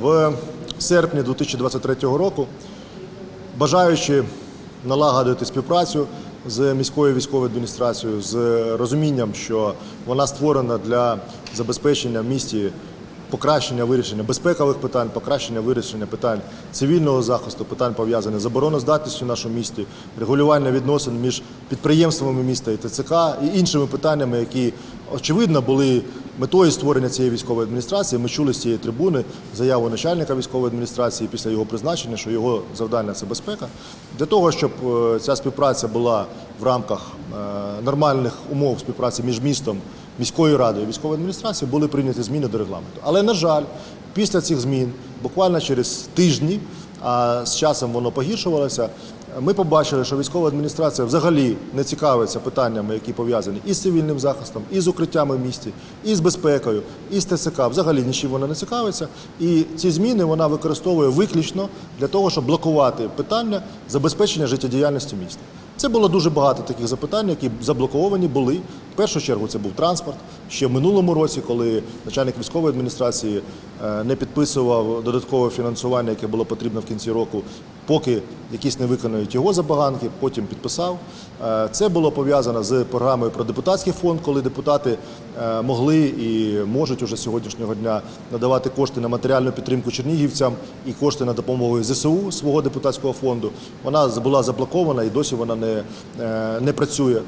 в серпні 2023 року, бажаючи налагодити співпрацю з міською військовою адміністрацією, з розумінням, що вона створена для забезпечення в місті покращення вирішення безпекових питань, покращення вирішення питань цивільного захисту, питань пов'язаних з обороноздатністю в нашому місті, регулювання відносин між підприємствами міста і ТЦК і іншими питаннями, які очевидно були метою створення цієї військової адміністрації. Ми чули з цієї трибуни заяву начальника військової адміністрації після його призначення, що його завдання це безпека. Для того, щоб е, ця співпраця була в рамках е, нормальних умов співпраці між містом, міською радою і військовою адміністрацією, були прийняті зміни до регламенту. Але на жаль, після цих змін, буквально через тижні, а з часом воно погіршувалося. Ми побачили, що військова адміністрація взагалі не цікавиться питаннями, які пов'язані і з цивільним захистом, і з укриттями в місті, і з безпекою, і з ТСК. Взагалі нічим вона не цікавиться. І ці зміни вона використовує виключно для того, щоб блокувати питання забезпечення життєдіяльності міста. Це було дуже багато таких запитань, які заблоковані були. В першу чергу це був транспорт. Ще в минулому році, коли начальник військової адміністрації е, не підписував додаткове фінансування, яке було потрібно в кінці року, поки якісь не виконують його забаганки, потім підписав. Е, Це було пов'язано з програмою про депутатський фонд, коли депутати е, могли і можуть уже сьогоднішнього дня надавати кошти на матеріальну підтримку чернігівцям і кошти на допомогу ЗСУ свого депутатського фонду. Вона була заблокована і досі вона не, не працює.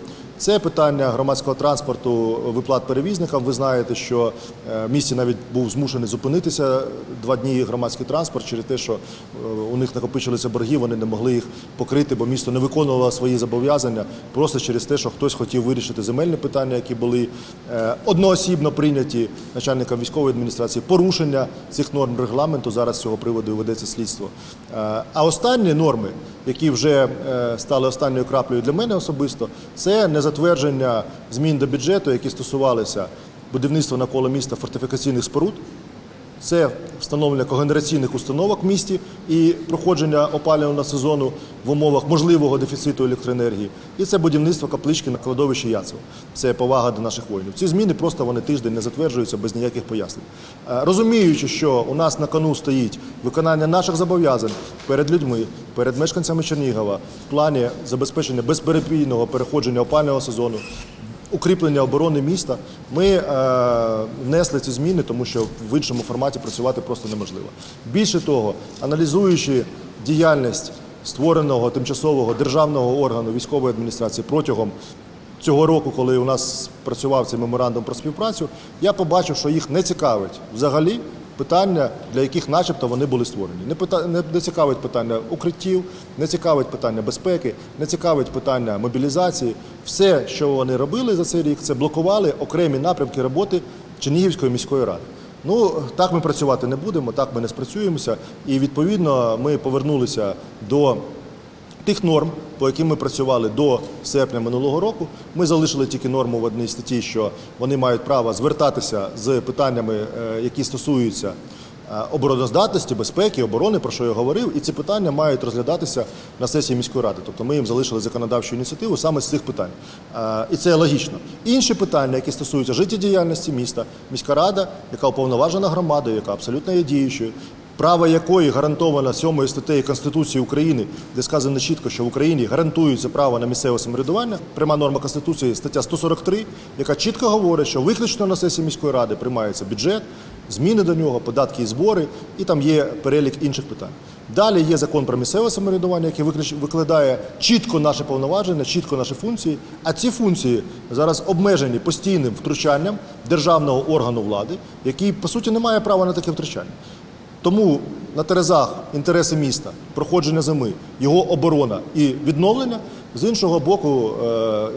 Це питання громадського транспорту, виплат перевізникам. Ви знаєте, що е, в місті навіть був змушений зупинитися два дні громадський транспорт через те, що е, у них накопичилися борги, вони не могли їх покрити, бо місто не виконувало свої зобов'язання просто через те, що хтось хотів вирішити земельні питання, які були е, одноосібно прийняті начальником військової адміністрації. Порушення цих норм регламенту зараз з цього приводу ведеться слідство. А останні норми, які вже стали останньою краплею для мене особисто, це незатвердження змін до бюджету, які стосувалися будівництва навколо міста фортифікаційних споруд. Це встановлення когенераційних установок в місті і проходження опалювального сезону в умовах можливого дефіциту електроенергії. І це будівництво каплички на кладовищі Яцево. Це повага до наших воїнів. Ці зміни просто вони тиждень не затверджуються без ніяких пояснень. Е, Розуміючи, що у нас на кону стоїть виконання наших зобов'язань перед людьми, перед мешканцями Чернігова в плані забезпечення безперебійного переходження опального сезону, укріплення оборони міста, ми е, внесли ці зміни, тому що в іншому форматі працювати просто неможливо. Більше того, аналізуючи діяльність створеного тимчасового державного органу військової адміністрації протягом цього року, коли у нас працював цей меморандум про співпрацю, я побачив, що їх не цікавить взагалі питання, для яких, начебто, вони були створені. Не, пита... не, цікавить питання укриттів, не цікавить питання безпеки, не цікавить питання мобілізації. Все, що вони робили за цей рік, це блокували окремі напрямки роботи Чернігівської міської ради. Ну так ми працювати не будемо, так ми не спрацюємося, і відповідно ми повернулися до тих норм, по яким ми працювали до серпня минулого року. Ми залишили тільки норму в одній статті, що вони мають право звертатися з питаннями, е, які стосуються е, обороноздатності, безпеки, оборони, про що я говорив, і ці питання мають розглядатися на сесії міської ради. Тобто ми їм залишили законодавчу ініціативу саме з цих питань. Е, І це логічно. Інші питання, які стосуються життєдіяльності міста, міська рада, яка уповноважена громадою, яка абсолютно є діючою, право якої гарантовано 7 статтею Конституції України, де сказано чітко, що в Україні гарантується право на місцеве самоврядування. Пряма норма Конституції стаття 143, яка чітко говорить, що виключно на сесії міської ради приймається бюджет, зміни до нього, податки і збори, і там є перелік інших питань. Далі є закон про місцеве самоврядування, який викладає чітко наші повноваження, чітко наші функції. А ці функції зараз обмежені постійним втручанням державного органу влади, який по суті не має права на таке втручання. Тому на терезах інтереси міста, проходження зими, його оборона і відновлення. З іншого боку, е,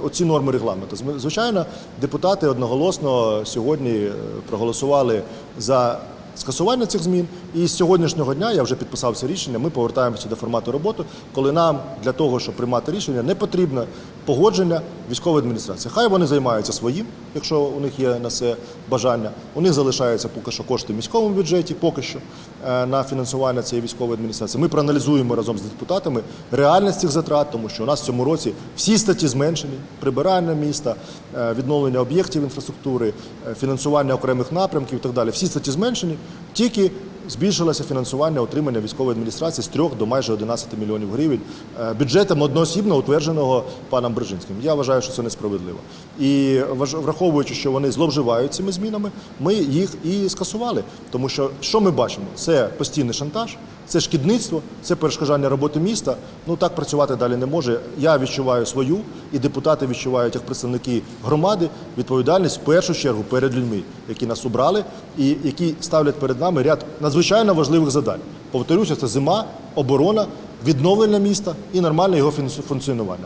оці норми регламенту. Звичайно, депутати одноголосно сьогодні е, проголосували за скасування цих змін. І з сьогоднішнього дня я вже підписав це рішення. Ми повертаємося до формату роботи, коли нам для того, щоб приймати рішення, не потрібно погодження військової адміністрації. Хай вони займаються своїм, якщо у них є на це бажання. У них залишаються поки що кошти в міському бюджеті, поки що е, на фінансування цієї військової адміністрації. Ми проаналізуємо разом з депутатами реальність цих затрат, тому що у нас в цьому році всі статті зменшені: прибирання міста, е, відновлення об'єктів інфраструктури, е, фінансування окремих напрямків і так далі. Всі статті зменшені. Тільки збільшилося фінансування отримання військової адміністрації з 3 до майже 11 мільйонів гривень е, бюджетом одноосібно утвердженого паном Брижинським. Я вважаю, що це несправедливо. І враховуючи, що вони зловживають цими змінами, ми їх і скасували. Тому що що ми бачимо? Це постійний шантаж, це шкідництво, це перешкоджання роботи міста. Ну так працювати далі не може. Я відчуваю свою, і депутати відчувають як представники громади відповідальність в першу чергу перед людьми, які нас обрали і які ставлять перед нами ряд надзвичайно важливих задань Повторюся, це зима, оборона, відновлення міста і нормальне його функціонування.